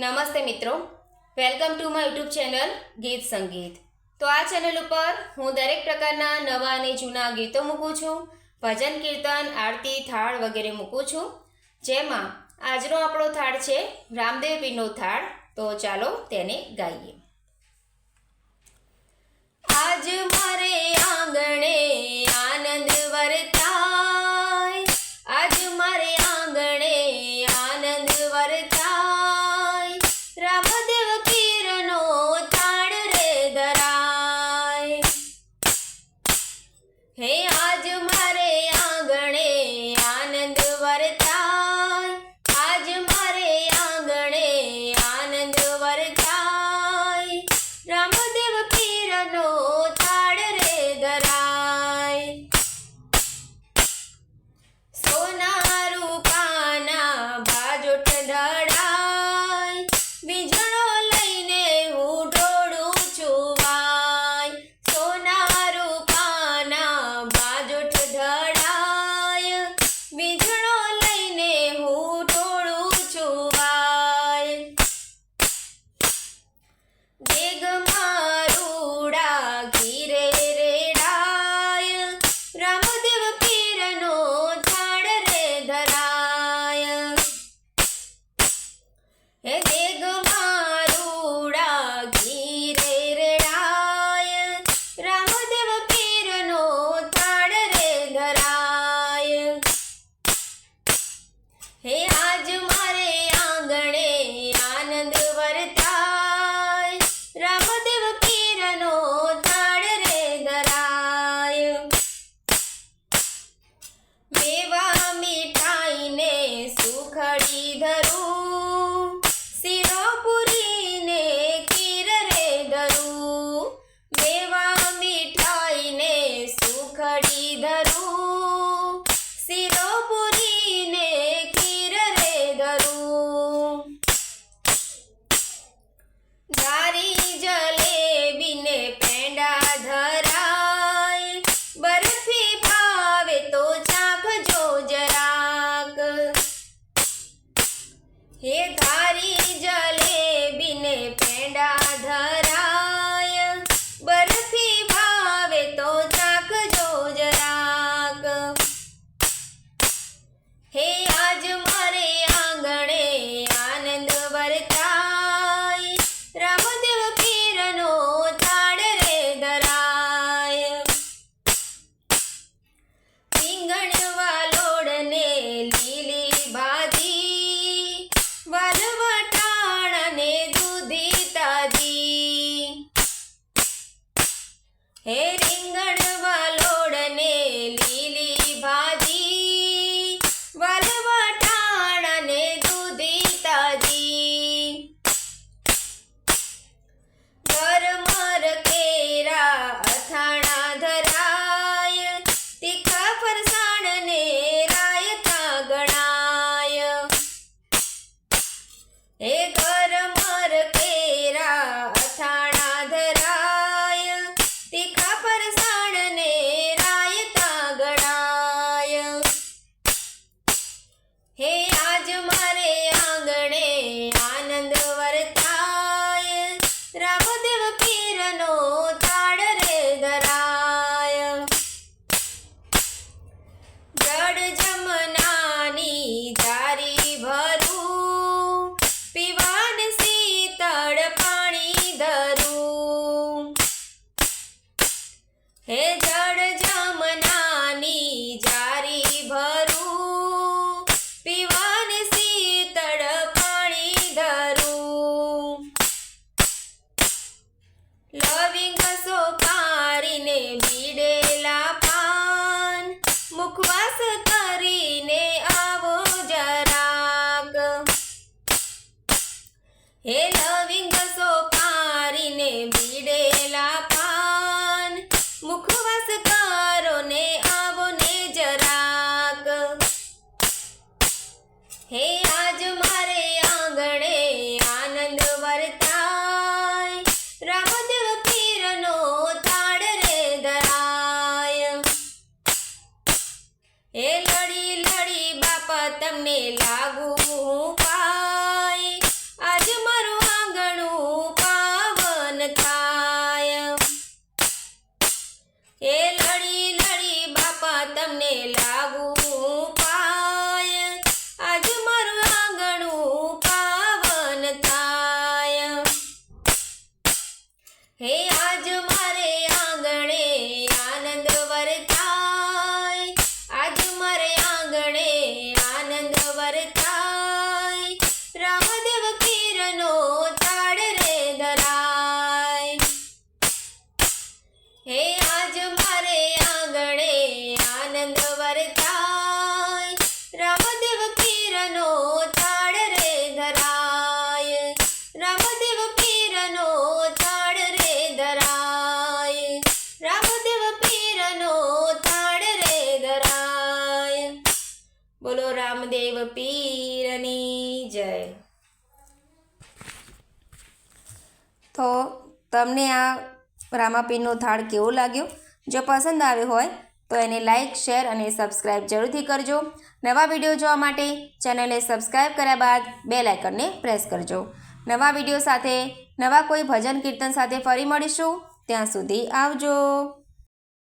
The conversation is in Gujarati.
નમસ્તે મિત્રો. Welcome to my YouTube channel ગીત સંગીત. તો આ ચેનલ ઉપર હું દરેક પ્રકારના નવા અને જૂના ગીતો મૂકું છું, ભજન, કીર્તન, આરતી, થાળ વગેરે મૂકું છું. જેમાં આજનો આપણો થાળ છે રામદેવપીનો થાળ. તો ચાલો તેને ગાઈએ. આજ મારે આંગણે આનંદ વર્ત para. હે કર મર કેરા અથાણા ધરાય, તીખા પર સાણને રાય તાગડાય હે આજ મારે આંગણે આનંદ વર્તાય, રામદેવ પીરનો તમને લાગુ હે આજ મારે આંગણે આનંદ વર્તાય. રામદેવ પીરનો તાળ રે ધરાય. રામદેવ પીરનો તાળ રે ધરાય. રામદેવ પીરનો તાળ રે ધરાય. બોલો રામદેવ પીરની જય. તો તમને આ રામાપીરનો થાળ કેવો લાગ્યો? જો પસંદ આવ્યો હોય, તો એને લાઇક શેર અને સબસ્ક્રાઈબ જરૂરથી કરજો. નવા વીડિયો જોવા માટે ચેનલને સબસ્ક્રાઇબ કર્યા બાદ બે લાઇકનને પ્રેસ કરજો. નવા વીડિયો સાથે નવા કોઈ ભજન કીર્તન સાથે ફરી મળીશું. ત્યાં સુધી આવજો.